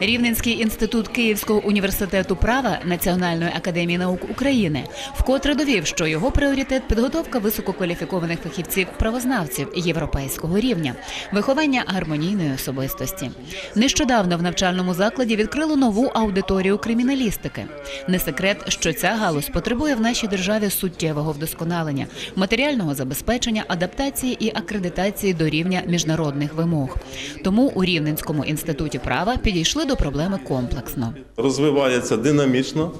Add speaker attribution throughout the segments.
Speaker 1: Рівненський інститут Київського університету права Національної академії наук України вкотре довів, що його пріоритет підготовка висококваліфікованих фахівців правознавців європейського рівня, виховання гармонійної особистості. Нещодавно в навчальному закладі відкрили нову аудиторію криміналістики. Не секрет, що ця галузь потребує в нашій державі суттєвого вдосконалення, матеріального забезпечення, адаптації і акредитації до рівня міжнародних вимог. Тому у Рівненському інституті права підійшли до проблеми комплексно.
Speaker 2: розвивається динамічно.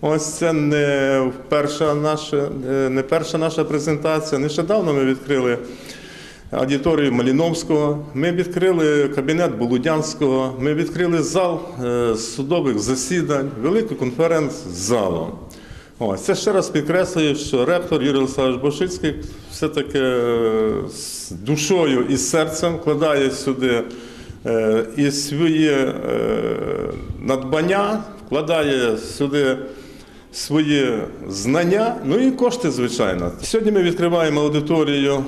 Speaker 2: Ось це не перша наша, е, не перша наша презентація. Нещодавно ми відкрили аудиторію Маліновського, ми відкрили кабінет Болудянського, ми відкрили зал е, судових засідань, велику конференц-залу. Ось це ще раз підкреслюю, що ректор Юрій Олександрович Бошицький все-таки е, з душою і серцем вкладає сюди і свої е, надбання, вкладає сюди свої знання, ну і кошти, звичайно. Сьогодні ми відкриваємо аудиторію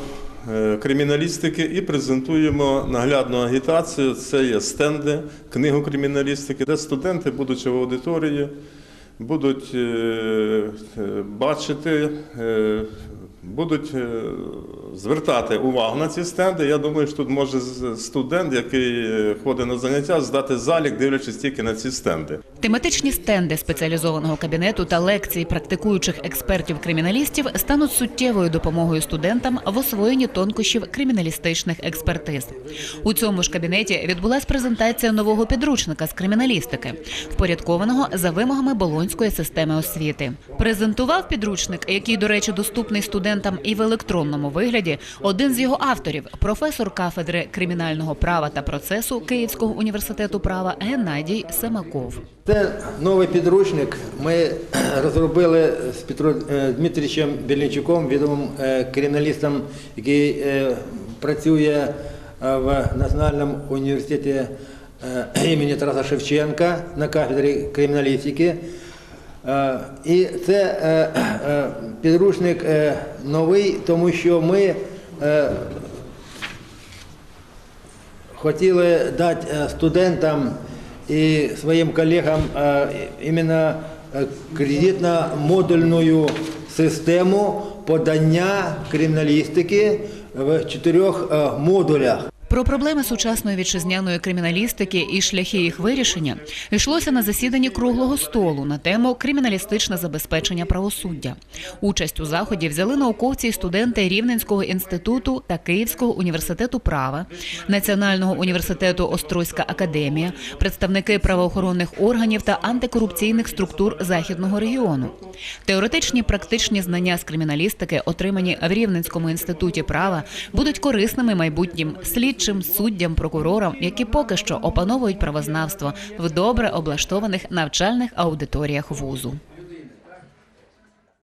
Speaker 2: е, криміналістики і презентуємо наглядну агітацію. Це є стенди, книгу криміналістики, де студенти, будучи в аудиторії, будуть е, е, бачити, е, будуть е, звертати увагу на ці стенди. Я думаю, що тут може студент, який е, ходить на заняття, здати залік, дивлячись тільки на ці стенди.
Speaker 1: Тематичні стенди спеціалізованого кабінету та лекції практикуючих експертів-криміналістів стануть суттєвою допомогою студентам в освоєнні тонкощів криміналістичних експертиз. У цьому ж кабінеті відбулася презентація нового підручника з криміналістики, впорядкованого за вимогами Болонської системи освіти. Презентував підручник, який, до речі, доступний студентам і в електронному вигляді. Один з його авторів, професор кафедри кримінального права та процесу Київського університету права Геннадій Семаков.
Speaker 3: Це новий підручник. Ми розробили з Петром е, Дмитричем Бельничуком, відомим е, криміналістом, який е, працює е, в Національному університеті е, імені Тараса Шевченка на кафедрі криміналістики. Е, І це е, е, підручник новий, тому що ми хотіли дати студентам і своїм колегам іменно кредитно-модульну систему подання криміналістики в чотирьох модулях.
Speaker 1: Про проблеми сучасної вітчизняної криміналістики і шляхи їх вирішення йшлося на засіданні круглого столу на тему криміналістичне забезпечення правосуддя. Участь у заході взяли науковці і студенти Рівненського інституту та Київського університету права, Національного університету Острозька академія, представники правоохоронних органів та антикорупційних структур західного регіону. Теоретичні практичні знання з криміналістики, отримані в Рівненському інституті права, будуть корисними майбутнім слідчим суддям, прокурорам, які поки що опановують правознавство в добре облаштованих навчальних аудиторіях вузу.